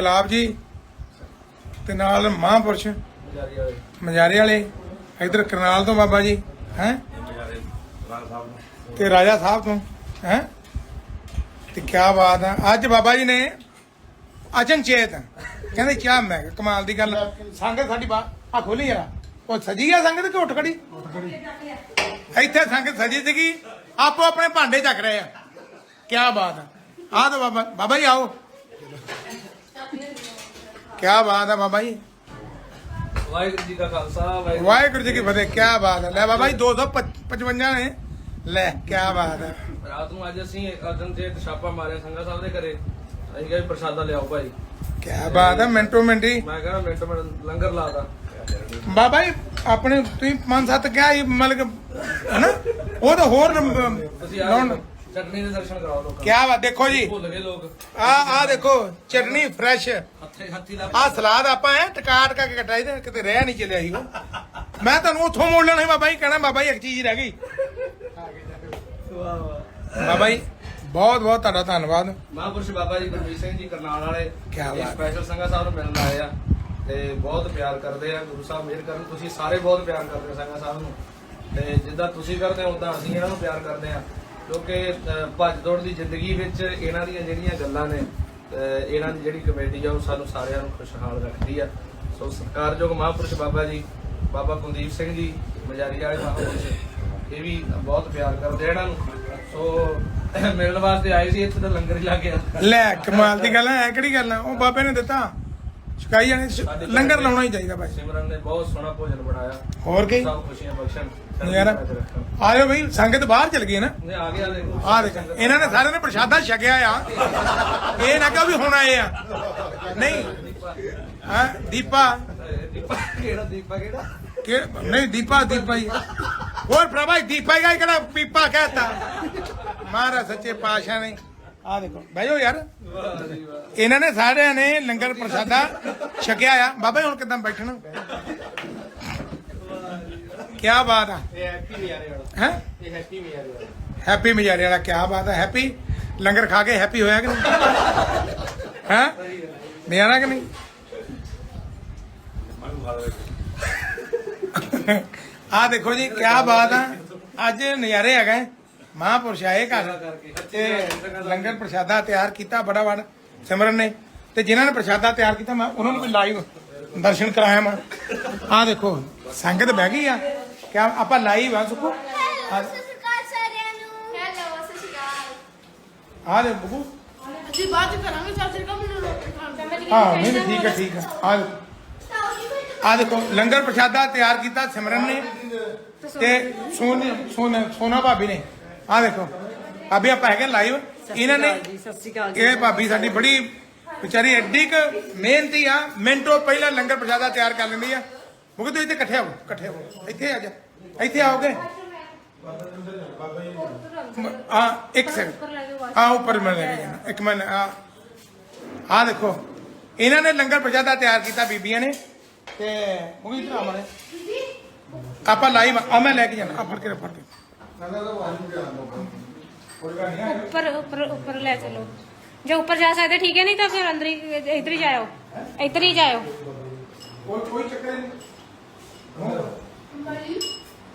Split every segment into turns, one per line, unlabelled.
ਗੁਲਾਬ ਜੀ ਤੇ ਨਾਲ ਮਹਾਂਪੁਰਸ਼ ਮਜਾਰੇ ਵਾਲੇ। ਇਧਰ ਕਰਨਾਲ ਤੋਂ ਬਾਬਾ ਜੀ, ਹੈ? ਤੇ ਰਾਜਾ ਸਾਹਿਬ ਤੋਂ, ਹੈ? ਤੇ ਕੀ ਬਾਤ ਆ। ਅੱਜ ਬਾਬਾ ਜੀ ਨੇ ਅਚਨਚੇਤ ਕਹਿੰਦੇ ਕਿਆ ਮੈਂ ਕਮਾਲ ਦੀ ਗੱਲ ਸੰਗਤ ਸਾਡੀ ਬਾ, ਆ ਖੋਲੀ ਯਾਰ ਉਹ ਸਜੀ ਗਿਆ ਸੰਗਤ ਕਿ ਉੱਠ ਖੜੀ? ਇੱਥੇ ਸੰਗਤ ਸਜੀ ਸੀਗੀ। ਆਪੋ ਆਪਣੇ ਭਾਂਡੇ ਚੱਕ ਰਹੇ ਆ। ਕੀ ਬਾਤ ਆ। ਆ ਤਾਂ ਬਾਬਾ ਬਾਬਾ ਜੀ ਆਓ। ਕੀ ਬਾਤ ਆ ਬਾਬਾ ਜੀ।
ਵਾਹਿਗੁਰੂ ਜੀ ਕਾ ਖਾਲਸਾ ਵਾਹਿਗੁਰੂ
ਜੀ ਕੀ ਫਤਿਹ। ਕੀ ਬਾਤ ਹੈ ਲੈ ਬਾਬਾ ਜੀ 255 ਨੇ। ਲੈ ਕੀ ਬਾਤ ਹੈ
ਰਾਤ ਨੂੰ ਅੱਜ ਅਸੀਂ ਅਦਨ ਤੇ ਛਾਪਾ ਮਾਰਿਆ ਸੰਗਾ ਸਾਹਿਬ ਦੇ ਘਰੇ। ਅਸੀਂ ਕਿਹਾ ਵੀ ਪ੍ਰਸ਼ਾਦਾ ਲਿਆਓ ਭਾਈ।
ਕੀ ਬਾਤ ਹੈ ਮਿੰਟੋ ਮਿੰਟੀ
ਮੈਂ ਕਹਿੰਦਾ ਮਿੰਟ ਮਿੰਟ ਲੰਗਰ ਲਾਦਾ
ਬਾਬਾ ਜੀ ਆਪਣੇ ਤੁਸੀਂ ਪੰਜ ਸੱਤ ਕਿਹਾ ਮਤਲਬ ਹਨਾ? ਉਹ ਤਾਂ ਹੋਰ
ਤੁਸੀਂ ਆ
ਲਾਉਣ
ਚਟਨੀ ਦੇ ਦਰਸ਼ਨ ਕਰਾਓ ਲੋਕਾਂ
ਕੀ ਬਾਤ ਦੇਖੋ ਜੀ।
ਭੁੱਲ ਗਏ ਲੋਕ।
ਆ ਆ ਦੇਖੋ ਚਟਨੀ ਫਰੈਸ਼
ਹੱਥੇ ਹੱਥੀ ਦਾ
ਆ ਸਲਾਦ ਆਪਾਂ ਐ ਟਕਾ ਟਕਾ ਕੇ ਕਟਾਈ ਤੇ ਕਿਤੇ ਰਹਿ ਨਹੀਂ ਚੱਲਿਆ ਸੀ ਉਹ। ਮੈਂ ਤੁਹਾਨੂੰ ਉੱਥੋਂ ਮੋੜ ਲੈਣਾ ਸੀ ਬਾਬਾ ਜੀ ਕਹਿਣਾ ਬਾਬਾ ਜੀ ਇੱਕ ਚੀਜ਼ ਰਹਿ ਗਈ। ਬਾਬਾ ਜੀ ਬਹੁਤ ਬਹੁਤ ਤੁਹਾਡਾ ਧੰਨਵਾਦ।
ਮਹਾਂਪੁਰਸ਼ ਬਾਬਾ ਜੀ ਗੁਰਮੀਤ ਸਿੰਘ ਜੀ ਕਰਨਾਲ ਵਾਲੇ।
ਕਿਆ ਬਾਤ।
ਸਪੈਸ਼ਲ ਸੰਗਾ ਸਾਹਿਬ ਨੂੰ ਮਿਲਣ ਆਏ ਆ ਤੇ ਬਹੁਤ ਪਿਆਰ ਕਰਦੇ ਆ ਗੁਰੂ ਸਾਹਿਬ ਮਿਹਰ ਕਰਨ। ਤੁਸੀਂ ਸਾਰੇ ਬਹੁਤ ਪਿਆਰ ਕਰਦੇ ਹੋ ਸੰਗਾ ਸਾਹਿਬ ਨੂੰ। ਤੇ ਜਿੱਦਾਂ ਤੁਸੀਂ ਕਰਦੇ ਹੋ ਉਦਾਂ ਅਸੀਂ ਇਹਨਾਂ ਨੂੰ ਪਿਆਰ ਕਰਦੇ ਆ। ਕਿਉਂਕਿ ਭੱਜ ਦੌੜ ਦੀ ਜ਼ਿੰਦਗੀ ਵਿੱਚ ਇਹਨਾਂ ਦੀਆਂ ਜਿਹੜੀਆਂ ਗੱਲਾਂ ਨੇ ਇਹਨਾਂ ਦੀ ਜਿਹੜੀ ਕਮੇਟੀ ਆ, ਉਹ ਸਾਨੂੰ ਸਾਰਿਆਂ ਨੂੰ ਖੁਸ਼ਹਾਲ ਰੱਖਦੀ ਆ। ਸੋ ਸਤਿਕਾਰਯੋਗ ਮਹਾਂਪੁਰਸ਼ ਬਾਬਾ ਜੀ, ਬਾਬਾ ਕੁਲਦੀਪ ਸਿੰਘ ਜੀ, ਮਜਾਰੀ ਵਾਲੇ ਮਹਾਂਪੁਰਸ਼, ਇਹ ਵੀ ਬਹੁਤ ਪਿਆਰ ਕਰਦੇ ਇਹਨਾਂ ਨੂੰ। ਸੋ, ਮਿਲਣ ਵਾਸਤੇ ਆਏ ਸੀ ਇੱਥੇ ਤਾਂ ਲੰਗਰ ਹੀ ਲੱਗ ਗਿਆ।
ਲੈ, ਕਮਾਲ ਦੀ ਗੱਲ ਹੈ ਇਹ ਕਿਹੜੀ ਗੱਲ ਹੈ ਉਹ ਬਾਬੇ ਨੇ ਦਿੱਤਾ। ਸ਼ਿਕਾਈ ਜਾਣੇ ਲੰਗਰ ਲਾਉਣਾ ਹੀ ਚਾਹੀਦਾ ਭਾਈ।
ਸਿਮਰਨ ਨੇ ਬਹੁਤ ਸੋਹਣਾ ਭੋਜਨ ਬਣਾਇਆ।
ਹੋਰ ਕੀ?
ਸਭ ਖੁਸ਼ੀਆਂ ਬਖਸ਼ਣ
ਯਾਰ ਆਇਓ ਬਈ ਸੰਗਤ ਬਾਹਰ ਚਲ ਗਈ ਹੈ ਨਾ?
ਨੇ ਆ ਗਿਆ ਦੇਖੋ।
ਆ ਦੇਖ ਇਹਨਾਂ ਨੇ ਸਾਰਿਆਂ ਨੇ ਪ੍ਰਸ਼ਾਦਾ ਛਕਿਆ ਆ। ਇਹ ਨਾ ਕਹੋ ਵੀ ਹੁਣ ਆਏ ਆ। ਨਹੀਂ। ਹਾਂ ਦੀਪਾ।
ਦੀਪਾ ਕਿਹੜਾ ਦੀਪਾ ਕਿਹੜਾ?
ਕਿ ਨਹੀਂ ਦੀਪਾ ਦੀਪਾ ਹੀ। ਹੋਰ ਪ੍ਰਭਾ ਦੀਪਾ ਹੀ ਕਿਹੜਾ ਪੀਪਾ ਕਹਤਾ। ਮਹਾਰਾਜ ਸੱਚੇ ਪਾਤਸ਼ਾਹ ਨੇ। ਆ ਦੇਖੋ ਬਹਿਓ ਯਾਰ।
ਵਾਹ ਜੀ ਵਾਹ
ਇਹਨਾਂ ਨੇ ਸਾਰਿਆਂ ਨੇ ਲੰਗਰ ਪ੍ਰਸ਼ਾਦਾ ਛਕਿਆ ਆ। ਬਾਬਾ ਜੀ ਹੁਣ ਕਿਦਾਂ ਬੈਠਣਾ? ਕੀ ਬਾਤ ਆ।
ਇਹ ਹੈਪੀ ਮਿਆਰੇ ਵਾਲਾ।
ਹੈ?
ਇਹ ਹੈਪੀ ਮਿਆਰੇ ਵਾਲਾ।
ਹੈਪੀ ਮਜਾਰੇ ਵਾਲਾ ਕੀ ਬਾਤ ਹੈ ਹੈਪੀ ਲੰਗਰ ਖਾ ਕੇ ਹੈਪੀ ਹੋਇਆ ਕਿ ਨਹੀਂ? ਹੈ? ਨਿਆਣਾ ਕਿ ਨਹੀਂ? ਆ ਦੇਖੋ ਜੀ ਕੀ ਬਾਤ ਆ। ਅੱਜ ਨਜ਼ਾਰੇ ਹੈਗਾ। ਮਹਾਂਪੁਰਸ਼ ਆਏ ਘਰ ਤੇ ਲੰਗਰ ਪ੍ਰਸ਼ਾਦਾ ਤਿਆਰ ਕੀਤਾ ਬੜਾ ਵੜ ਸਿਮਰਨ ਨੇ। ਤੇ ਜਿਨ੍ਹਾਂ ਨੇ ਪ੍ਰਸ਼ਾਦਾ ਤਿਆਰ ਕੀਤਾ ਮੈਂ ਉਹਨਾਂ ਨੂੰ ਵੀ ਲਾਈਵ ਦਰਸ਼ਨ ਕਰਾਇਆ ਮੈਂ। ਆ ਦੇਖੋ ਸੰਗਤ ਬਹਿ ਗਈ ਆ। ਕਿ ਆਪਾਂ ਲਾਈਵ ਆ ਸੁਖੋ। ਆ- ਦੇ ਬੁੱਗੂ
ਅਸੀਂ ਬਾਅਦ ਚ ਕਰਾਂਗੇ ਸਤਿ ਸ਼੍ਰੀ ਅਕਾਲ ਮੈਨੂੰ ਰੋਟੀ ਖਾਣ ਦਾ।
ਹਾਂ ਨਹੀਂ ਨਹੀਂ, ਠੀਕ ਹੈ ਠੀਕ ਹੈ ਆ ਆ ਦੇਖੋ ਲੰਗਰ ਪ੍ਰਸ਼ਾਦਾ ਤਿਆਰ ਕੀਤਾ ਸਿਮਰਨ ਨੇ। ਤੇ ਸੋਨ ਸੋਨ ਸੋਨਾ ਭਾਬੀ ਨੇ। ਆ ਦੇਖੋ ਭਾਬੀ ਆਪਾਂ ਹੈਗੇ ਲਾਈਵ ਇਹਨਾਂ ਨੇ
ਸਤਿ ਸ਼੍ਰੀ ਅਕਾਲ ਜੀ।
ਇਹ ਭਾਬੀ ਸਾਡੀ ਬੜੀ ਵਿਚਾਰੀ ਐਡੀ ਕ ਮਿਹਨਤੀ ਆ ਮਿੰਟੋ ਪਹਿਲਾਂ ਲੰਗਰ ਪ੍ਰਸ਼ਾਦਾ ਤਿਆਰ ਕਰ ਲੈਂਦੀ ਆ। ਮੁਕਤ ਇੱਥੇ ਇਕੱਠੇ ਆਓ ਇਕੱਠੇ ਆਓ ਇੱਥੇ ਆ ਜਾ ਇੱਥੇ ਆਓਗੇ? ਆ ਇੱਕ ਸੈਕਿੰਡ ਆ ਉੱਪਰ ਮੈਂ ਲੈ ਕੇ ਜਾਣਾ ਇੱਕ ਮਿੰਟ ਆ। ਆ ਦੇਖੋ ਇਹਨਾਂ ਨੇ ਲੰਗਰ ਪ੍ਰਸ਼ਾਦਾ ਤਿਆਰ ਕੀਤਾ ਬੀਬੀਆਂ ਨੇ ਤੇ ਉਹ ਵੀ ਇਧਰ ਆਪਾਂ ਲਾਈਵ ਆ ਮੈਂ ਲੈ ਕੇ ਜਾਣਾ ਆ ਫੜ ਕੇ ਫੜ ਕੇ।
ऊपर ऊपर ऊपर ले चलो जो ऊपर जा सकते ठीक है नहीं तो फिर अंदर ही इधर ही जाओ इधर ही जाओ
ਕੋਈ ਕੋਈ ਚੱਕਰ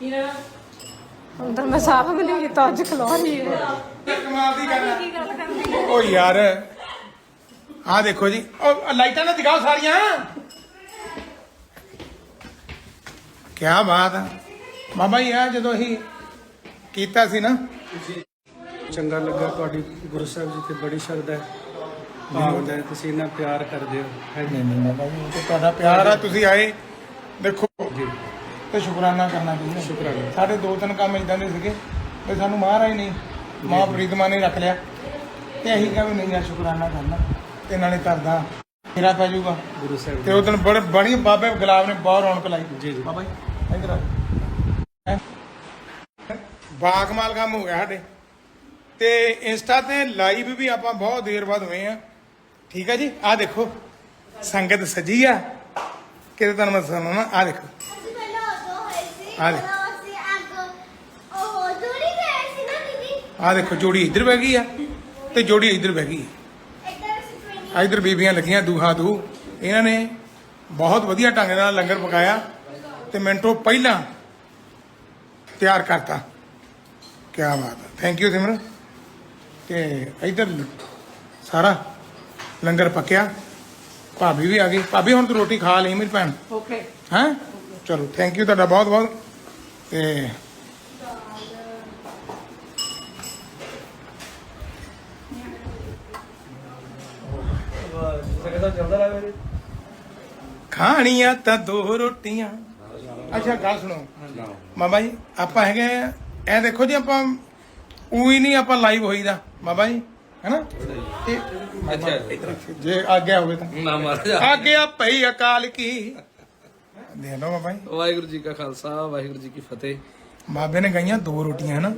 ਨਹੀਂ
अंदर मैं साफ भी नहीं किया अज खलो रही है
ਇਹ ਕਮਾਲ ਦੀ ਗੱਲ ਹੈ ਓ ਯਾਰ ਆ ਦੇਖੋ ਜੀ ਉਹ ਲਾਈਟਾਂ ਨਾ ਦਿਖਾਓ ਸਾਰੀਆਂ ਕੀ ਬਾਤ ਆ ਬਾਬਾ ਜੀ ਆ ਜਦੋਂ ਅਸੀਂ ਕੀਤਾ ਸੀ ਨਾ?
ਚੰਗਾ ਲੱਗਾ ਤੁਹਾਡੀ ਗੁਰੂ ਸਾਹਿਬ ਜੀ ਤੇ ਬੜੀ ਸ਼ਰਧਾ ਹੈ। ਭਾਵਨਾ ਹੈ ਤੁਸੀਂ ਇੰਨਾ ਪਿਆਰ ਕਰਦੇ ਹੋ। ਹੈ
ਨਹੀਂ ਨਹੀਂ ਬਾਬਾ ਜੀ ਉਹ ਤਾਂ ਤੁਹਾਡਾ ਪਿਆਰ ਆ ਤੁਸੀਂ ਆਏ ਦੇਖੋ।
ਜੀ।
ਤੇ ਸ਼ੁਕਰਾਨਾ ਕਰਨਾ ਚਾਹੀਦਾ
ਸ਼ੁਕਰਾਨਾ।
ਸਾਡੇ ਦੋ ਤਿੰਨ ਕੰਮ ਇਦਾਂ ਦੇ ਸੀਗੇ ਵੀ ਸਾਨੂੰ ਮਹਾਰਾਜ ਨੇ ਮਾਂ ਪ੍ਰੀਤਮਾ ਨੇ ਰੱਖ ਲਿਆ। ਤੇ ਅਸੀਂ ਕਿਹਾ ਵੀ ਨਹੀਂ ਯਾਰ ਸ਼ੁਕਰਾਨਾ ਕਰਨਾ। ਤੇ ਨਾਲੇ ਘਰ ਦਾ ਮੇਰਾ ਪੈ ਜਾਊਗਾ।
ਗੁਰੂ ਸਾਹਿਬ
ਤੇ ਉਹ ਦਿਨ ਬੜੇ ਬੜੀ ਬਾਬੇ ਗੁਲਾਬ ਨੇ ਬਹੁਤ ਰੌਣਕ ਲਾਈ।
ਜੀ ਜੀ।
ਬਾਬਾ ਜੀ ਇੱਧਰ ਆ ਹੈਂ? ਬਾਕਮਾਲ ਕੰਮ ਹੋ ਗਿਆ ਸਾਡੇ। ਤੇ ਇੰਸਟਾ ਤੇ ਲਾਈਵ ਵੀ ਆਪਾਂ ਬਹੁਤ ਦੇਰ ਬਾਅਦ ਹੋਏ ਆ। ਠੀਕ ਹੈ ਜੀ? ਆ ਦੇਖੋ। ਸੰਗਤ ਸਜੀ ਆ। ਕਿਤੇ ਤੁਹਾਨੂੰ ਮੈਂ ਸੁਣਾਉਣਾ? ਆ ਦੇਖੋ।
ਅਸੀਂ ਪਹਿਲਾਂ ਉਦੋਂ ਹੋਏ ਸੀ
ਆ ਲੈ।
ਉਦੋਂ ਅਸੀਂ ਅੱਗ ਉਹ ਦੂਰੀ ਗਏ ਸੀ ਨਾ ਦੀਦੀ?
ਆ ਦੇਖੋ ਜੋੜੀ ਇੱਧਰ ਬਹਿ ਗਈ ਆ ਤੇ ਜੋੜੀ ਇੱਧਰ ਬਹਿ ਗਈ।
ਇੱਧਰ ਅਸੀਂ 20
ਇਧਰ ਬੀਬੀਆਂ ਲੱਗੀਆਂ ਦੂਹਾ ਦੂ। ਇਹਨਾਂ ਨੇ ਬਹੁਤ ਵਧੀਆ ਢੰਗ ਨਾਲ ਲੰਗਰ ਪਕਾਇਆ ਤੇ ਮਿੰਟੋ ਪਹਿਲਾਂ ਤਿਆਰ ਕਰਤਾ। ਕੀ ਬਾਤ ਹੈ। Thank you Simran. ਤੇ ਇਧਰ ਸਾਰਾ ਲੰਗਰ ਪੱਕਿਆ। ਭਾਬੀ ਵੀ ਆ ਗਈ। ਭਾਬੀ ਹੁਣ ਤੂੰ ਰੋਟੀ ਖਾ ਲਈ ਮੇਰੀ ਭੈਣ।
ਓਕੇ
ਹੈਂ? ਚਲੋ ਥੈਂਕ ਯੂ ਤੁਹਾਡਾ ਬਹੁਤ ਬਹੁਤ। ਤੇ ਖਾਣੀਆਂ ਤਾਂ ਦੋ ਰੋਟੀਆਂ। ਅੱਛਾ ਗੱਲ ਸੁਣੋ। ਬਾਬਾ ਜੀ ਆਪਾਂ ਹੈਗੇ ਆ ਇਹ ਦੇਖੋ ਜੀ ਆਪਾਂ ਉਹੀ ਨਹੀਂ ਆਪਾਂ ਲਾਈਵ ਹੋਈਦਾ ਬਾਬਾ ਜੀ ਹੈਨਾ? ਤੇ
ਅੱਛਾ।
ਜੇ ਆਗਿਆ ਹੋਵੇ ਤਾਂ।
ਨਾ ਮਹਾਰਾਜ।
ਆਗਿਆ ਭਈ ਅਕਾਲ ਕੀ। ਦੇ ਲਓ ਬਾਬਾ ਜੀ।
ਵਾਹਿਗੁਰੂ ਜੀ ਕਾ ਖਾਲਸਾ ਵਾਹਿਗੁਰੂ ਜੀ ਕੀ ਫਤਿਹ।
ਬਾਬੇ ਨੇ ਗਾਈਆਂ ਦੋ ਰੋਟੀਆਂ ਹਨਾ?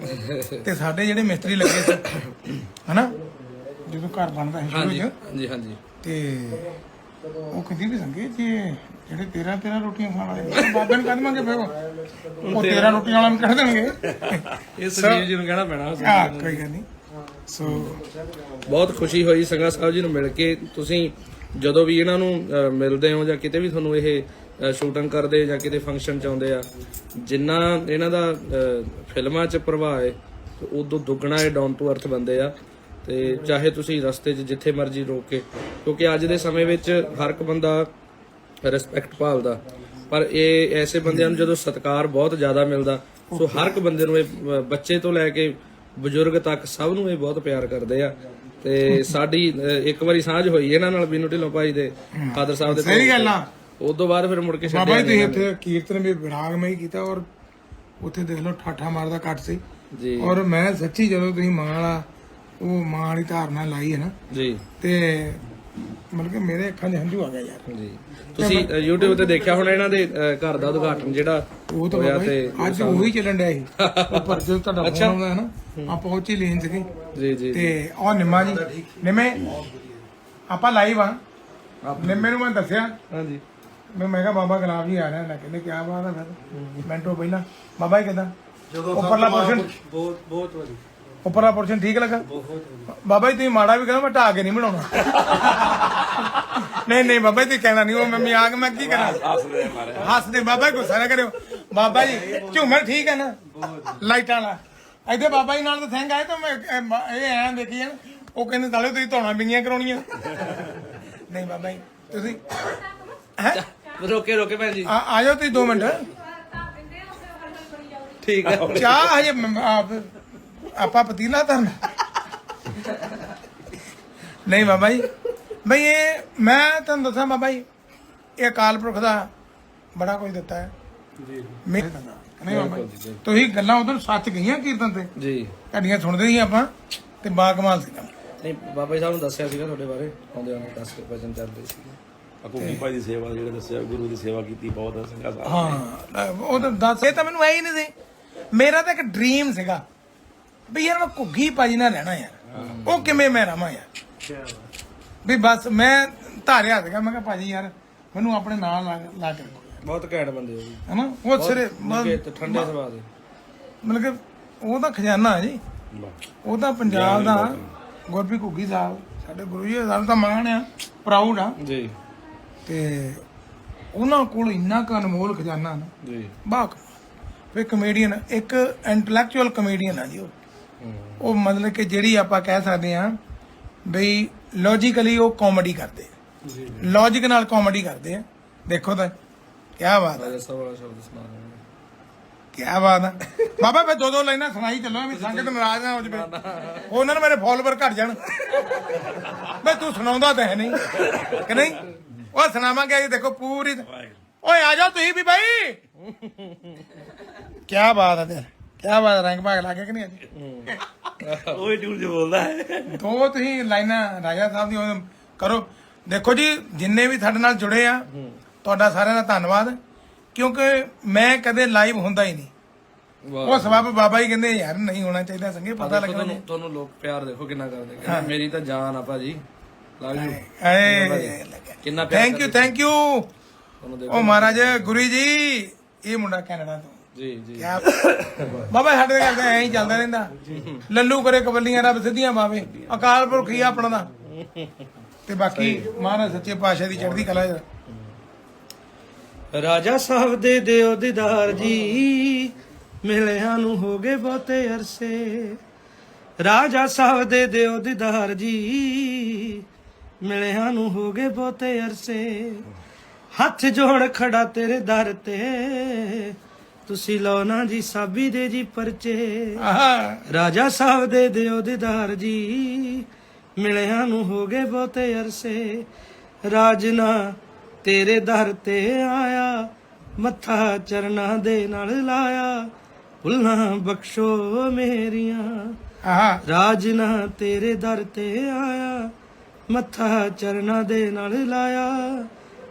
ਤੇ ਸਾਡੇ ਜਿਹੜੇ ਮਿਸਤਰੀ ਲੱਗੇ ਸੀ ਹਨਾ? ਜਦੋਂ ਘਰ ਬਣਦਾ ਸੀ ਸ਼ੁਰੂ
ਹਾਂਜੀ
'ਚ।
ਹਾਂਜੀ ਹਾਂਜੀ।
ਤੇ ਉਹ ਕਹਿੰਦੀ ਵੀ ਸੰਗੇ ਜੀ ਜਿਹੜੇ 13 13 ਰੋਟੀਆਂ ਖਾਣ ਵਾਲੇ ਨੇ, ਬਾਬੇ ਨੂੰ ਕਦ ਮੰਗੇ ਫਿਰ ਉਹ। ਉਹ 13 ਰੋਟੀਆਂ ਵਾਲਾ ਨੂੰ ਕਹਿ ਦੇਣਗੇ।
ਇਹ ਸੰਜੀਵ ਜੀ ਨੂੰ ਕਹਿਣਾ ਪੈਣਾ
ਆ ਕੋਈ ਗੱਲ ਨਹੀਂ। ਸੋ
ਬਹੁਤ ਖੁਸ਼ੀ ਹੋਈ ਸੰਗਾ ਸਾਹਿਬ ਜੀ ਨੂੰ ਮਿਲ ਕੇ। ਤੁਸੀਂ ਜਦੋਂ ਵੀ ਇਹਨਾਂ ਨੂੰ ਮਿਲਦੇ ਹੋ ਜਾਂ ਕਿਤੇ ਵੀ ਤੁਹਾਨੂੰ ਇਹ ਸ਼ੂਟਿੰਗ ਕਰਦੇ ਜਾਂ ਕਿਤੇ ਫੰਕਸ਼ਨ ਚ ਆਉਂਦੇ ਆ ਜਿੰਨਾ ਇਹਨਾਂ ਦਾ ਫਿਲਮਾਂ 'ਚ ਪ੍ਰਭਾਵ ਹੈ ਉਦੋਂ ਦੁੱਗਣਾ ਇਹ ਡਾਊਨ ਟੂ ਅਰਥ ਬੰਦੇ ਆ। ਤੇ ਚਾਹੇ ਤੁਸੀਂ ਰਸਤੇ 'ਚ ਜਿੱਥੇ ਮਰਜ਼ੀ ਰੋਕ ਕੇ ਕਿਉਂਕਿ ਅੱਜ ਦੇ ਸਮੇਂ ਵਿੱਚ ਹਰ ਇੱਕ ਬੰਦਾ ਰਿਸਪੈਕਟ ਭਾਲਦਾ। ਪਰ ਇਹ ਐਸੇ ਬੰਦਿਆਂ ਨੂੰ ਜਦੋਂ ਸਤਿਕਾਰ ਬਹੁਤ ਜ਼ਿਆਦਾ ਮਿਲਦਾ ਸੋ ਹਰ ਇੱਕ ਬੰਦੇ ਨੂੰ ਇਹ ਬੱਚੇ ਤੋਂ ਲੈ ਕੇ ਬਜ਼ੁਰਗ ਤੱਕ ਸਭ ਨੂੰ ਇਹ ਬਹੁਤ ਪਿਆਰ ਕਰਦੇ ਆ। ਤੇ ਸਾਡੀ ਇੱਕ ਵਾਰੀ ਸਾਂਝ ਹੋਈ ਇਹਨਾਂ ਨਾਲ ਬੀਨੂ ਢਿੱਲੋਂ ਭਾਈ ਦੇ ਫਾਦਰ ਸਾਹਿਬ ਦੇ
ਸਹੀ ਗੱਲ ਆ।
ਉਸ ਤੋਂ ਬਾਅਦ ਫਿਰ ਮੁੜ ਕੇ
ਬਾਬਾ
ਛੱਡਿਆ
ਜੀ ਤੁਸੀਂ
ਨਹੀਂ
ਇੱਥੇ ਕੀਰਤਨ ਵੀ ਵਿਰਾਗ ਮੈਂ ਹੀ ਕੀਤਾ ਔਰ ਉੱਥੇ ਦੇਖ ਲਓ ਠਾਠਾ ਮਾਰਦਾ ਕੱਟ ਸੀ।
ਜੀ।
ਔਰ ਮੈਂ ਸੱਚੀ ਜਦੋਂ ਤੁਸੀਂ ਮਾਂ ਵਾਲਾ ਉਹ ਮਾਂ ਵਾਲੀ ਧਾਰਨਾ ਲਾਈ ਹੈ ਨਾ।
ਜੀ।
ਤੇ ਮਤਲਬ ਕਿ ਮੇਰੇ ਅੱਖਾਂ 'ਚ ਹੰਝੂ ਆ ਗਿਆ ਯਾਰ।
ਜੀ। ਤੁਸੀਂ YouTube ਤੇ ਦੇਖਿਆ ਹੋਣਾ ਇਹਨਾਂ ਦੇ ਘਰ ਦਾ ਉਦਘਾਟਨ ਜਿਹੜਾ
ਉਹ ਤਾਂ
ਹੋਇਆ
ਬਾਬਾ ਜੀ,
ਤੇ
ਅੱਜ ਉਹੀ ਚੱਲਣ ਡਿਆ ਸੀ। ਉੱਪਰ ਜਦੋਂ ਤੁਹਾਡਾ ਫੋਨ ਆਉਂਦਾ ਹੈ ਨਾ ਆਪਾਂ ਉਹ ਚ ਹੀ ਲੀਨ ਸੀਗੇ।
ਜੀ ਜੀ
ਤੇ ਉਹ ਨਿੰਮਾ ਜੀ ਨਿੰਮੇ ਆਪਾਂ ਲਾਈਵ ਆ। ਨਿੰਮੇ ਨੂੰ ਮੈਂ ਦੱਸਿਆ।
ਹਾਂਜੀ।
ਮੈਂ ਮੈਂ ਕਿਹਾ ਬਾਬਾ ਗੁਲਾਬ ਜੀ ਆ ਰਿਹਾ ਨਾ। ਕਹਿੰਦੇ ਕੀ ਬਾਤ ਹੈ ਫਿਰ। ਮਿੰਟੋ ਪਹਿਲਾਂ ਬਾਬਾ ਜੀ ਕਿਦਾਂ ਉੱਪਰਲਾ ਪੋਰਸ਼ਨ
ਬਹੁਤ ਬਹੁਤ ਵਧੀਆ
ਉੱਪਰਲਾ ਪੋਰਸ਼ਨ ਠੀਕ ਲੱਗਾ? ਬਾਬਾ ਜੀ ਤੁਸੀਂ ਮਾੜਾ ਵੀ ਕਹਿੰਦਾ ਮੈਂ ਢਾ ਕੇ ਨਹੀਂ ਬਣਾਉਣਾ। ਨਹੀਂ ਨਹੀਂ ਬਾਬਾ ਜੀ ਤੁਸੀਂ ਕਹਿਣਾ ਨਹੀਂ ਉਹ ਮੈਂ ਮਜ਼ਾਕ ਮੈਂ ਕੀ ਕਰਾਂ? ਹੱਸਦੇ ਮਾਰੇ ਹੱਸਦੇ ਬਾਬਾ ਜੀ ਗੁੱਸਾ ਨਾ ਕਰਿਓ। ਬਾਬਾ ਜੀ ਝੂਮਰ ਠੀਕ ਹੈ ਨਾ? ਲਾਈਟਾਂ ਵਾਲਾ। ਇੱਥੇ ਬਾਬਾ ਜੀ ਨਾਲ ਤਾਂ ਸਿੰਘ ਆਏ ਤਾਂ ਮੈਂ ਇਹ ਐਂ ਦੇਖੀ ਜਾਣ ਉਹ ਕਹਿੰਦੇ ਸਾਲੇ ਤੁਸੀਂ ਧੋਣਾ ਬਿੰਗੀਆਂ ਕਰਾਉਣੀਆਂ। ਨਹੀਂ ਬਾਬਾ ਜੀ ਤੁਸੀਂ ਹੈ?
ਰੋਕੇ ਰੋਕੇ ਭੈਣ ਜੀ।
ਆ ਆ ਜਾਓ ਤੁਸੀਂ 2 ਮਿੰਟ।
ਠੀਕ ਹੈ।
ਚਾਹ ਹਜੇ ਮ- ਆਪ- ਪਤੀਲਾ ਧਰਨਾ ਨਹੀਂ ਬਾਬਾ ਜੀ ਬਈ ਇਹ ਮੈਂ ਤੁਹਾਨੂੰ ਦੱਸਾਂ ਬਾਬਾ ਜੀ ਇਹ ਅਕਾਲ ਪੁਰਖ ਦਾ ਬੜਾ ਕੁਝ ਦਿੱਤਾ ਹੈ।
ਜੀ।
ਮੈਂ ਨਹੀਂ ਬਾਬਾ ਜੀ ਤੁਸੀਂ ਗੱਲਾਂ ਉਧਰ ਸੱਚ ਗਈਆਂ ਕੀਰਤਨ ਤੇ।
ਜੀ।
ਤੁਹਾਡੀਆਂ ਸੁਣਦੇ ਸੀ ਆਪਾਂ ਤੇ ਬਾ ਕਮਾਲ ਸੀਗਾ
ਨਹੀਂ ਬਾਬਾ ਜੀ ਸਾਹਿਬ ਨੂੰ ਦੱਸਿਆ ਸੀਗਾ ਤੁਹਾਡੇ ਬਾਰੇ ਆਉਂਦੇ ਆਉਂਦੇ ਦੱਸ ਕੇ ਵਚਨ ਚੱਲਦੇ ਸੀ।
ਅਕੂਗੀ ਭਾਈ ਦੀ ਸੇਵਾ ਜਿਹੜੇ ਦੱਸਿਆ ਗੁਰੂ ਦੀ ਸੇਵਾ ਕੀਤੀ ਬਹੁਤ ਹੈ ਸਿੰਘਾ ਸਾਹਿਬ
ਹਾਂ ਉਹ ਤਾਂ ਦੱਸ ਇਹ ਤਾਂ ਮੈਨੂੰ ਐ ਹੀ ਨਹੀਂ ਸੀ। ਮੇਰਾ ਤਾਂ ਇੱਕ ਡ੍ਰੀਮ ਸੀਗਾ। ਵੀ ਯਾਰ ਮੈਂ ਘੁੱਗੀ ਭਾਜੀ ਨਾਲ ਰਹਿਣਾ ਯਾਰ। ਉਹ ਕਿਵੇਂ ਮੈਂ ਰਵਾਂ ਯਾਰ? ਵੀ ਬਸ ਮੈਂ ਧਾਰਿਆ ਸੀਗਾ ਮੈਂ ਕਿਹਾ ਭਾਜੀ ਯਾਰ ਮੈਨੂੰ ਆਪਣੇ ਨਾਲ ਲਾ ਲਾ ਕੇ ਰੱਖੋ
ਬਹੁਤ ਘੈਂਟ ਬੰਦੇ ਹੋ ਜੀ।
ਹਨਾ? ਉਹ ਸਿਰੇ
ਨਿੱਘੇ ਤੇ ਠੰਡੇ ਸੁਭਾਅ ਦੇ।
ਮਤਲਬ ਕਿ ਉਹ ਤਾਂ ਖਜ਼ਾਨਾ ਹੈ ਜੀ। ਉਹ ਤਾਂ ਪੰਜਾਬ ਦਾ ਗੁਰਬੀ ਘੁੱਗੀ ਸਾਹਿਬ ਸਾਡੇ ਗੁਰੂ ਜੀ ਦਾ ਤਾਂ ਮਾਣ ਆ ਪ੍ਰਾਊਡ ਆ।
ਜੀ।
ਤੇ ਉਹਨਾਂ ਕੋਲ ਇੰਨਾ ਕੁ ਅਨਮੋਲ ਖਜ਼ਾਨਾ ਨਾ।
ਜੀ।
ਬਾਕ ਫਿਰ ਕਮੇਡੀਅਨ ਇੱਕ ਇੰਟੈਲੈਕਚੁਅਲ ਕਮੇਡੀਅਨ ਆ ਜੀ ਉਹ। ਉਹ ਮਤਲਬ ਕਿ ਜਿਹੜੀ ਆਪਾਂ ਕਹਿ ਸਕਦੇ ਆ ਬਈ ਲੌਜੀਕਲੀ ਉਹ ਕਾਮੇਡੀ ਕਰਦੇ ਆ। ਲੌਜੀਕ ਨਾਲ ਕਾਮੇਡੀ ਕਰਦੇ ਆ। ਦੇਖੋ ਤਾਂ ਕੀ ਬਾਤ ਹੈ
ਵਾਲਾ ਸ਼ਬਦ ਸੁਣਾ।
ਕੀ ਬਾਤ ਹੈ ਬਾਬਾ ਮੈਂ ਦੋ ਦੋ ਲਾਈਨਾਂ ਸੁਣਾਈ ਚੱਲੋ ਵੀ ਸੰਗਤ ਨਾਰਾਜ਼ ਨਾ ਹੋ ਜਵੇ। ਉਹਨਾਂ ਨੂੰ ਮੇਰੇ ਫਾਲੋਅਰ ਘਟ ਜਾਣ। ਬਈ ਤੂੰ ਸੁਣਾਉਂਦਾ ਤਾਂ ਹੈ ਨਹੀਂ। ਕਿ ਨਹੀਂ? ਉਹ ਸੁਣਾਵਾਂਗੇ ਜੀ ਦੇਖੋ ਪੂਰੀ ਓਏ ਆ ਜਾਓ ਤੁਸੀਂ ਵੀ ਬਾਈ। ਕੀ ਬਾਤ ਹੈ ਤੇ। ਕੀ ਬਾਤ ਹੈ, ਰੰਗ ਭਾਗ ਲਾ ਕੇ ਕਿ ਨਹੀਂ ਅੱਜ?
ਉਹ ਹੀ ਟੂਰ ਚ ਬੋਲਦਾ ਹੈ।
ਦੋ ਤੁਸੀਂ ਲਾਈਨਾਂ ਰਾਜਾ ਸਾਹਿਬ ਦੀ ਕਰੋ। ਦੇਖੋ ਜੀ ਜਿੰਨੇ ਵੀ ਸਾਡੇ ਨਾਲ ਜੁੜੇ ਆ ਤੁਹਾਡਾ ਸਾਰਿਆਂ ਦਾ ਧੰਨਵਾਦ। ਕਿਉਂਕਿ ਮੈਂ ਕਦੇ ਲਾਈਵ ਹੁੰਦਾ ਹੀ ਨਹੀਂ। ਉਹ ਸਬਬ ਬਾਬਾ ਜੀ ਕਹਿੰਦੇ ਯਾਰ ਨਹੀਂ ਹੋਣਾ ਚਾਹੀਦਾ ਸੰਗੇ ਪਤਾ ਲੱਗਣਾ
ਤੁਹਾਨੂੰ ਤੁਹਾਨੂੰ ਲੋਕ ਪਿਆਰ ਦੇਖੋ ਕਿੰਨਾ ਕਰਦੇ ਮੇਰੀ ਤਾਂ ਜਾਨ ਆ ਭਾਜੀ। ਲਵ ਯੂ ਕਿੰਨਾ ਪਿਆਰ
ਥੈਂਕ ਯੂ ਥੈਂਕ ਯੂ ਉਹ ਮਹਾਰਾਜ ਗੁਰੀ ਜੀ ਇਹ ਮੁੰਡਾ ਕੈਨੇਡਾ ਤੋਂ।
ਜੀ ਜੀ।
ਬਾਬਾ ਸਾਡੇ ਦੇ ਕਰਦੇ ਐਂ ਹੀ ਚੱਲਦਾ ਰਹਿੰਦਾ। ਲੱਲੂ ਕਰੇ ਕਬੱਲੀਆਂ ਰੱਬ ਸਿੱਧੀਆਂ ਬਾਵੇ ਅਕਾਲ ਪੁਰਖ ਹੀ ਆ ਆਪਣਾ ਦਾ। ਤੇ ਬਾਕੀ ਮਹਾਰਾਜ ਸੱਚੇ ਪਾਤਸ਼ਾਹ ਦੀ ਚੜ੍ਹਦੀ ਕਲਾ ਚ।
ਰਾਜਾ ਸਾਹਿਬ ਦੇ ਦਿਓ ਦੀਦਾਰ ਜੀ ਮਿਲਿਆਂ ਨੂੰ ਹੋ ਗਏ ਬਹੁਤੇ ਅਰਸੇ। ਰਾਜਾ ਸਾਹਿਬ ਦੇ ਦਿਓ ਦੀਦਾਰ ਜੀ ਮਿਲਿਆਂ ਨੂੰ ਹੋ ਗਏ ਬਹੁਤੇ ਅਰਸੇ। ਹੱਥ ਜੋੜ ਖੜਾ ਤੇਰੇ ਦਰ ਤੇ। ਤੁਸੀਂ ਲਓ ਨਾ ਜੀ ਸਾਬੀ ਦੇ ਜੀ ਪਰਚੇ।
ਆਹਾ।
ਰਾਜਾ ਸਾਹਿਬ ਦੇ ਦਿਓ ਦੀਦਾਰ ਜੀ। ਮਿਲਿਆਂ ਨੂੰ ਹੋ ਗਏ ਬਹੁਤੇ ਅਰਸੇ। ਰਾਜਨਾ ਤੇਰੇ ਦਰ ਤੇ ਆਇਆ। ਮੱਥਾ ਚਰਨਾਂ ਦੇ ਨਾਲ ਲਾਇਆ। ਭੁੱਲਾਂ ਬਖਸ਼ੋ ਮੇਰੀਆਂ।
ਆਹਾ।
ਰਾਜਨਾ ਤੇਰੇ ਦਰ ਤੇ ਆਇਆ। ਮੱਥਾ ਚਰਨਾਂ ਦੇ ਨਾਲ ਲਾਇਆ।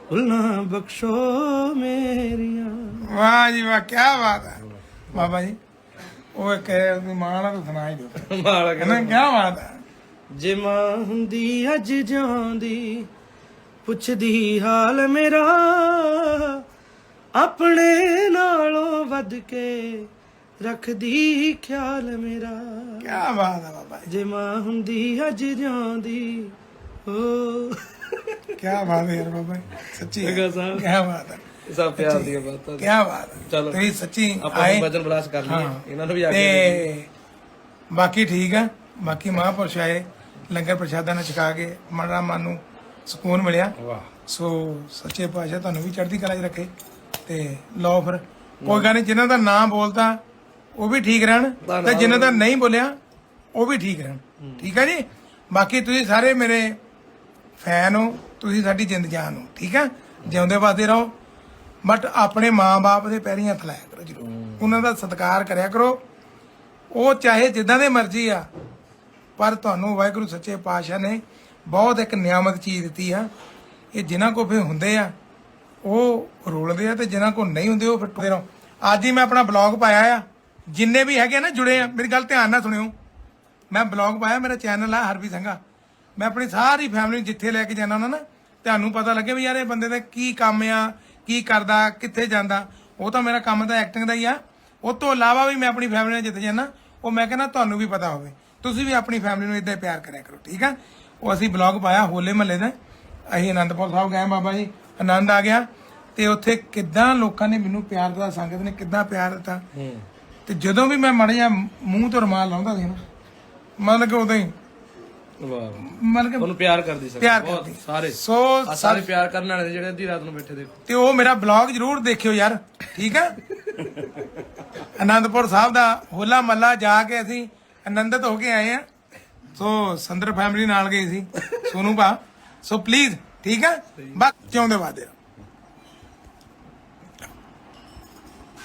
ਭੁੱਲਾਂ ਬਖਸ਼ੋ ਮੇਰੀਆਂ।
ਵਾਹ ਜੀ ਵਾਹ ਕੀ ਬਾਤ ਹੈ। ਬਾਬਾ ਜੀ ਉਹ ਇੱਕ ਉਹਦੀ ਮਾਂ ਨਾਲ ਸੁਣਾ ਹੀ ਦਿਓ।
ਮਾਲਕ
ਕਹਿੰਦਾ ਕੀ ਬਾਤ ਹੈ।
ਜੇ ਮਾਂ ਹੁੰਦੀ ਅੱਜ ਜਾਂਦੀ ਪੁੱਛਦੀ ਹਾਲ ਮੇਰਾ ਆਪਣੇ ਨਾਲੋਂ ਵੱਧ ਕੇ ਰੱਖਦੀ ਖਿਆਲ ਮੇਰਾ।
ਕੀ ਬਾਤ ਹੈ ਬਾਬਾ
ਜੇ ਮਾਂ ਹੁੰਦੀ ਅੱਜ ਜਾਂਦੀ ਓ।
ਕੀ ਬਾਤ ਹੈ ਯਾਰ ਬਾਬਾ। ਸੱਚੀ
ਹੈਗਾ ਸਾਹਿਬ।
ਕੀ ਬਾਤ ਹੈ।
ਸਭ ਪਿਆਰ ਦੀਆਂ ਬਾਤਾਂ
ਕੀ ਬਾਤ ਹੈ।
ਚਲੋ।
ਤੁਸੀਂ ਸੱਚੀ
ਆਪਾਂ
ਆਏ।
ਵਜਨ ਬਲਾਸ ਕਰ ਲਈਏ। ਇਹਨਾਂ ਨੂੰ ਵੀ ਆ ਕੇ
ਤੇ ਬਾਕੀ ਠੀਕ ਆ। ਬਾਕੀ ਮਹਾਂਪੁਰਸ਼ ਆਏ ਲੰਗਰ ਪ੍ਰਸ਼ਾਦਾ ਨਾਲ ਛਕਾ ਕੇ ਮਨਰਾ ਮਨ ਨੂੰ ਸਕੂਨ ਮਿਲਿਆ।
ਵਾਹ।
ਸੋ ਸੱਚੇ ਪਾਤਸ਼ਾਹ ਤੁਹਾਨੂੰ ਵੀ ਚੜ੍ਹਦੀ ਕਲਾ 'ਚ ਰੱਖੇ। ਤੇ ਲਓ ਫਿਰ ਕੋਈ ਗੱਲ ਨਹੀਂ ਜਿਨ੍ਹਾਂ ਦਾ ਨਾਮ ਬੋਲਤਾ ਉਹ ਵੀ ਠੀਕ ਰਹਿਣ। ਤੇ ਜਿਨ੍ਹਾਂ ਦਾ ਨਹੀਂ ਬੋਲਿਆ ਉਹ ਵੀ ਠੀਕ ਰਹਿਣ। ਠੀਕ ਹੈ ਜੀ? ਬਾਕੀ ਤੁਸੀਂ ਸਾਰੇ ਮੇਰੇ ਫੈਨ ਹੋ ਤੁਸੀਂ ਸਾਡੀ ਜਿੰਦ ਜਾਨ ਹੋ ਠੀਕ ਹੈ? ਜਿਉਂਦੇ ਵਾਸਤੇ ਰਹੋ ਬਟ ਆਪਣੇ ਮਾਂ-ਬਾਪ ਦੇ ਪੈਰੀਂ ਹੱਥ ਲਾਇਆ ਕਰੋ ਜਰੂਰ। ਉਹਨਾਂ ਦਾ ਸਤਿਕਾਰ ਕਰਿਆ ਕਰੋ। ਉਹ ਚਾਹੇ ਜਿੱਦਾਂ ਦੇ ਮਰਜ਼ੀ ਆ ਪਰ ਤੁਹਾਨੂੰ ਵਾਹਿਗੁਰੂ ਸੱਚੇ ਪਾਤਸ਼ਾਹ ਨੇ ਬਹੁਤ ਇੱਕ ਨਿਆਮਤ ਚੀਜ਼ ਦਿੱਤੀ ਆ। ਇਹ ਜਿਨ੍ਹਾਂ ਕੋ ਫੇ ਹੁੰਦੇ ਆ ਉਹ ਰੋਲਦੇ ਆ ਤੇ ਜਿਨ੍ਹਾਂ ਕੋ ਨਹੀਂ ਹੁੰਦੇ ਉਹ ਫਿਰ ਟੁੱਟਦੇ ਰਹੋ। ਅੱਜ ਹੀ ਮੈਂ ਆਪਣਾ ਬਲੌਗ ਪਾਇਆ ਆ। ਜਿੰਨੇ ਵੀ ਹੈਗੇ ਨਾ ਜੁੜੇ ਆ ਮੇਰੀ ਗੱਲ ਧਿਆਨ ਨਾਲ ਸੁਣਿਓ। ਮੈਂ ਬਲੌਗ ਪਾਇਆ ਮੇਰਾ ਚੈਨਲ ਆ ਹਰਵੀ ਸੰਘਾ। ਮੈਂ ਆਪਣੀ ਸਾਰੀ ਫੈਮਿਲੀ ਜਿੱਥੇ ਲੈ ਕੇ ਜਾਣਾ ਹੁੰਦਾ ਨਾ ਤੁਹਾਨੂੰ ਪਤਾ ਲੱਗੇ ਵੀ ਯਾਰ ਇਹ ਬੰਦੇ ਦਾ ਕੀ ਕੰਮ ਆ ਕੀ ਕਰਦਾ ਕਿੱਥੇ ਜਾਂਦਾ। ਉਹ ਤਾਂ ਮੇਰਾ ਕੰਮ ਤਾਂ ਐਕਟਿੰਗ ਦਾ ਹੀ ਆ। ਉਹ ਤੋਂ ਇਲਾਵਾ ਵੀ ਮੈਂ ਆਪਣੀ ਫੈਮਿਲੀ ਨਾਲ ਜਿੱਥੇ ਜਾਣਾ ਉਹ ਮੈਂ ਕਹਿੰਦਾ ਤੁਹਾਨੂੰ ਵੀ ਪਤਾ ਹੋਵੇ। ਤੁਸੀਂ ਵੀ ਆਪਣੀ ਫੈਮਿਲੀ ਨੂੰ ਇਦਾਂ ਪਿਆਰ ਕਰਿਆ ਕਰੋ ਠੀਕ ਆ? ਉਹ ਅਸੀਂ ਬਲੌਗ ਪਾਇਆ ਹੋਲੇ ਮਹੱਲੇ ਦਾ। ਅਸੀਂ ਅਨੰਦਪੁਰ ਸਾਹਿਬ ਗਏ ਬਾਬਾ ਜੀ ਆਨੰਦ ਆ ਗਿਆ। ਤੇ ਉੱਥੇ ਕਿੱਦਾਂ ਲੋਕਾਂ ਨੇ ਮੈਨੂੰ ਪਿਆਰ ਦਿੱਤਾ ਸੰਗਤ ਨੇ ਕਿੱਦਾਂ ਪਿਆਰ ਦਿੱਤਾ। ਤੇ ਜਦੋਂ ਵੀ ਮੈਂ ਮੜ ਜਾ ਮੂੰਹ ਤੋਂ ਰੁਮਾਲ ਲਾਉਂਦਾ ਸੀ ਨਾ ਮਤਲਬ ਕਿ ਉਦੋਂ ਹੀ
ਵਾਹ।
ਮਤਲਬ ਕਿ
ਤੁਹਾਨੂੰ ਪਿਆਰ ਕਰਦੀ ਸਰ
ਪਿਆਰ
ਬਹੁਤ
ਕਰਦੀ।
ਸਾਰੇ।
ਸੋ
ਆ ਸਾਰੇ ਪਿਆਰ ਕਰਨ ਵਾਲੇ ਨੇ ਜਿਹੜੇ ਅੱਧੀ ਰਾਤ ਨੂੰ ਬੈਠੇ ਦੇਖੋ।
ਤੇ ਉਹ ਮੇਰਾ ਬਲੌਗ ਜਰੂਰ ਦੇਖਿਓ ਯਾਰ ਠੀਕ ਹੈ? ਆਨੰਦਪੁਰ ਸਾਹਿਬ ਦਾ ਹੋਲਾ ਮੱਲਾ ਜਾ ਕੇ ਅਸੀਂ ਆਨੰਦਿਤ ਹੋ ਕੇ ਆਏ ਆ ਸੋ ਸੰਦਰ ਫੈਮਿਲੀ ਨਾਲ ਗਏ ਸੀ ਸੋਨੂ ਭਾ। ਸੋ ਪਲੀਜ਼ ਠੀਕ ਹੈ? ਬਸ ਜਿਉਂਦੇ ਵਾਦੇ ਰਹੋ।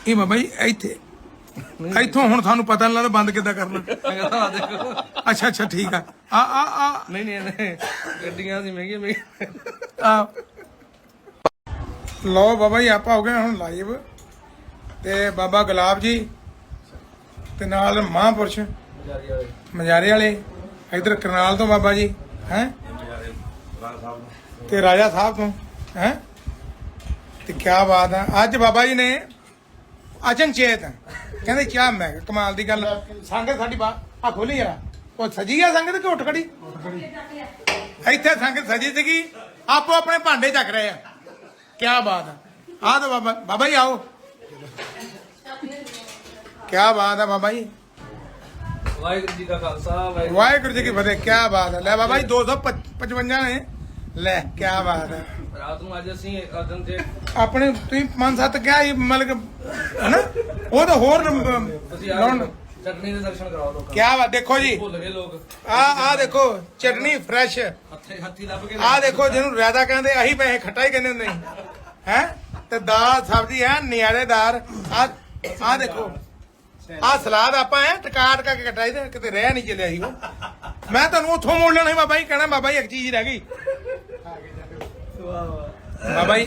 ਇਹ ਬਾਬਾ ਜੀ ਇੱਥੇ। ਇੱਥੋਂ ਹੁਣ ਤੁਹਾਨੂੰ ਪਤਾ ਨਹੀਂ ਲੱਗਦਾ ਬੰਦ ਕਿੱਦਾਂ ਕਰਨਾ।
ਆ ਦੇਖੋ।
ਅੱਛਾ ਅੱਛਾ ਠੀਕ ਆ। ਆ ਆ ਆ।
ਨਹੀਂ ਨਹੀਂ ਨਹੀਂ ਗੱਡੀਆਂ ਸੀ ਮਹਿੰਗੀਆਂ ਮਹਿੰਗੀਆਂ
ਆ। ਲੋ ਬਾਬਾ ਜੀ ਆਪਾਂ ਹੋ ਗਏ ਹੁਣ ਲਾਈਵ ਤੇ ਬਾਬਾ ਗੁਲਾਬ ਜੀ ਤੇ ਨਾਲ ਮਹਾਂਪੁਰਸ਼। ਮਜਾਰੇ ਵਾਲੇ। ਇਧਰ ਕਰਨਾਲ ਤੋਂ ਬਾਬਾ ਜੀ ਹੈ? ਤੇ ਰਾਜਾ ਸਾਹਿਬ ਤੋਂ ਹੈ? ਤੇ ਕੀ ਬਾਤ ਹੈ ਅੱਜ ਬਾਬਾ ਜੀ ਨੇ ਅਚਨਚੇਤ ਕਹਿੰਦੇ ਕੀ ਮੈਂ ਕਿਹਾ ਕਮਾਲ ਦੀ ਗੱਲ। ਸੰਗਤ ਸਾਡੀ ਬਾ ਆ ਖੋਲੀ ਜਰਾ। ਉਹ ਸਜੀ ਆ ਸੰਗਤ ਕਿ ਉੱਠ ਖੜੀ? ਇੱਥੇ ਸੰਗਤ ਸਜੀ ਸੀਗੀ। ਆਪੋ ਆਪਣੇ ਭਾਂਡੇ ਚੱਕ ਰਹੇ ਆ। ਕੀ ਬਾਤ ਹੈ ਆ ਤਾਂ ਬਾਬਾ ਬਾਬਾ ਜੀ ਆਓ। ਕੀ ਬਾਤ ਹੈ ਬਾਬਾ ਜੀ।
ਵਾਹਿਗੁਰੂ ਜੀ ਕਾ ਖਾਲਸਾ ਵਾਹਿਗੁਰੂ
ਜੀ ਕੀ ਫਤਿਹ ਕੀ ਬਾਤ ਹੈ ਲੈ ਬਾਬਾ ਜੀ 255 ਨੇ। ਲੈ ਕੀ ਬਾਤ ਹੈ
ਰਾਤ ਨੂੰ ਅੱਜ ਅਸੀਂ ਅਦਨ ਤੇ
ਆਪਣੇ ਤੁਸੀਂ ਪੰਜ ਸੱਤ ਕਿਹਾ ਸੀ ਮਤਲਬ ਕਿ ਹਨਾ? ਉਹ ਤਾਂ ਹੋਰ ਲਾਉਣ।
ਚਟਨੀ ਦੇ ਦਰਸ਼ਨ ਕਰਾਓ ਲੋਕਾਂ
ਕੀ ਬਾਤ ਦੇਖੋ ਜੀ।
ਨੂੰ ਭੁੱਲ ਗਏ ਲੋਕ।
ਆ ਆ ਦੇਖੋ ਚਟਨੀ ਫਰੈਸ਼
ਹੱਥੇ ਹੱਥੀ ਲੱਭ ਕੇ
ਆ ਦੇਖੋ ਜਿਹਨੂੰ ਰਾਇਤਾ ਕਹਿੰਦੇ ਆਹੀ ਪੈਸੇ ਖੱਟਾ ਹੀ ਕਹਿੰਦੇ ਹੁੰਦੇ ਹੈ? ਤੇ ਦਾਲ ਸਬਜ਼ੀ ਹੈ ਨਿਆਰੇਦਾਰ ਆ ਆ ਦੇਖੋ ਆ ਸਲਾਦ ਆਪਾਂ ਐ ਟਕਾ ਟਕਾ ਕੇ ਕਟਾਈ ਤੇ ਕਿਤੇ ਰਹਿ ਨਹੀਂ ਚੱਲਿਆ ਸੀ ਉਹ। ਮੈਂ ਤੁਹਾਨੂੰ ਉੱਥੋਂ ਮੋੜ ਲੈਣਾ ਸੀ ਬਾਬਾ ਜੀ ਕਹਿਣਾ ਬਾਬਾ ਜੀ ਇੱਕ ਚੀਜ਼ ਰਹਿ ਗਈ। ਬਾਬਾ ਜੀ।